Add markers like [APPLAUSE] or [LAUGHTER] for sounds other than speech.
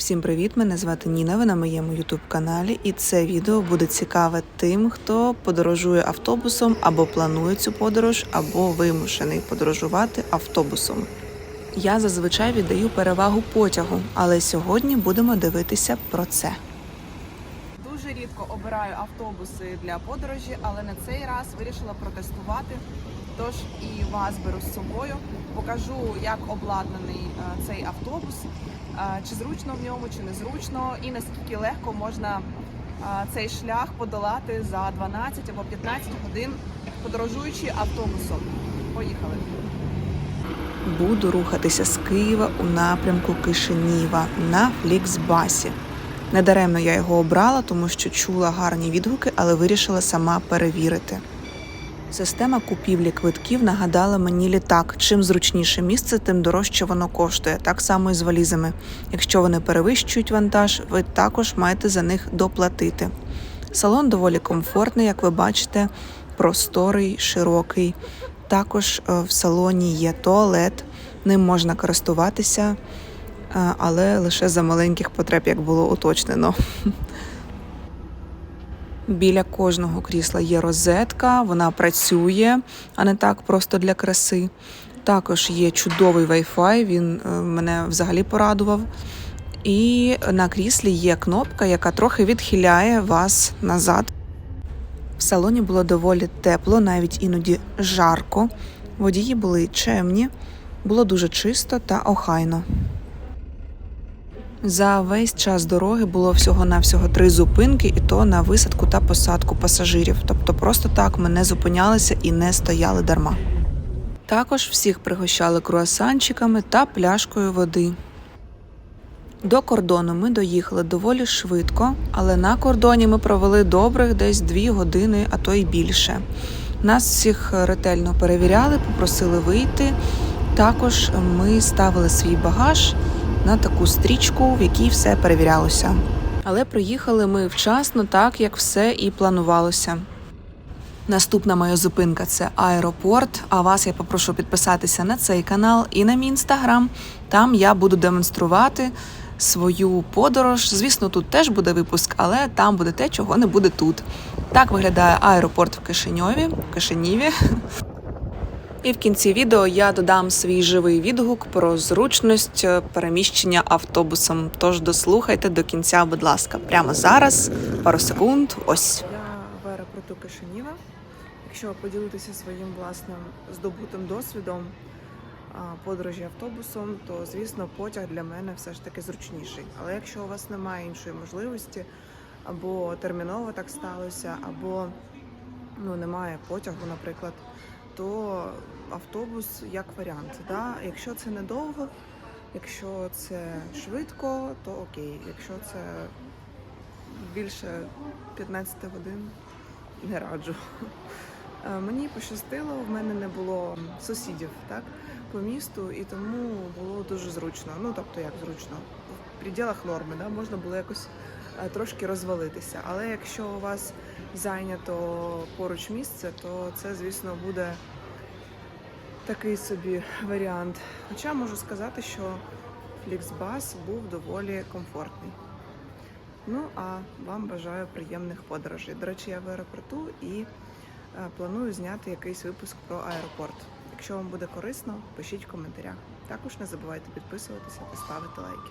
Всім привіт! Мене звати Ніна. Ви на моєму ютуб-каналі, і це відео буде цікаве тим, хто подорожує автобусом або планує цю подорож, або вимушений подорожувати автобусом. Я зазвичай віддаю перевагу потягу, але сьогодні будемо дивитися про це. Дуже рідко обираю автобуси для подорожі, але на цей раз вирішила протестувати. Тож і вас беру з собою. Покажу, як обладнаний е, цей автобус, е, чи зручно в ньому, чи незручно, і наскільки легко можна е, цей шлях подолати за 12 або 15 годин, подорожуючи автобусом. Поїхали. Буду рухатися з Києва у напрямку Кишиніва на Фліксбасі. Недаремно я його обрала, тому що чула гарні відгуки, але вирішила сама перевірити. Система купівлі квитків нагадала мені літак. Чим зручніше місце, тим дорожче воно коштує. Так само і з валізами. Якщо вони перевищують вантаж, ви також маєте за них доплатити. Салон доволі комфортний, як ви бачите, просторий, широкий. Також е, в салоні є туалет, ним можна користуватися, але лише за маленьких потреб, як було уточнено. Біля кожного крісла є розетка, вона працює, а не так просто для краси. Також є чудовий Wi-Fi, він е, мене взагалі порадував. І на кріслі є кнопка, яка трохи відхиляє вас назад. В салоні було доволі тепло, навіть іноді жарко. Водії були чемні, було дуже чисто та охайно. За весь час дороги було всього-навсього три зупинки, і то на висадку та посадку пасажирів. Тобто просто так ми не зупинялися і не стояли дарма. Також всіх пригощали круасанчиками та пляшкою води. До кордону ми доїхали доволі швидко, але на кордоні ми провели добрих десь дві години, а то й більше. Нас всіх ретельно перевіряли, попросили вийти. Також ми ставили свій багаж на таку стрічку, в якій все перевірялося. Але приїхали ми вчасно, так як все і планувалося. Наступна моя зупинка це аеропорт. А вас я попрошу підписатися на цей канал і на мій інстаграм. Там я буду демонструвати свою подорож. Звісно, тут теж буде випуск, але там буде те, чого не буде тут. Так виглядає аеропорт в Кишиньові, Кишиніві. І в кінці відео я додам свій живий відгук про зручність е, переміщення автобусом. Тож дослухайте до кінця, будь ласка, прямо зараз, пару секунд. Ось. Я в аеропорту Кишиніва. Якщо поділитися своїм власним здобутим досвідом подорожі автобусом, то звісно потяг для мене все ж таки зручніший. Але якщо у вас немає іншої можливості, або терміново так сталося, або ну немає потягу, наприклад, то автобус як варіант. Да? Якщо це недовго, якщо це швидко, то окей. Якщо це більше 15 годин, не раджу. [LAUGHS] Е, Мені пощастило, в мене не було сусідів так, по місту, і тому було дуже зручно. Ну тобто, як зручно, в пределах норми, да, можна було якось трошки розвалитися. Але якщо у вас зайнято поруч місце, то це, звісно, буде такий собі варіант. Хоча можу сказати, що Flixbus був доволі комфортний. Ну а вам бажаю приємних подорожей. До речі, я в аеропорту і е, планую зняти якийсь випуск про аеропорт. Якщо вам буде корисно, пишіть в коментарях. Також не забувайте підписуватися та ставити лайки.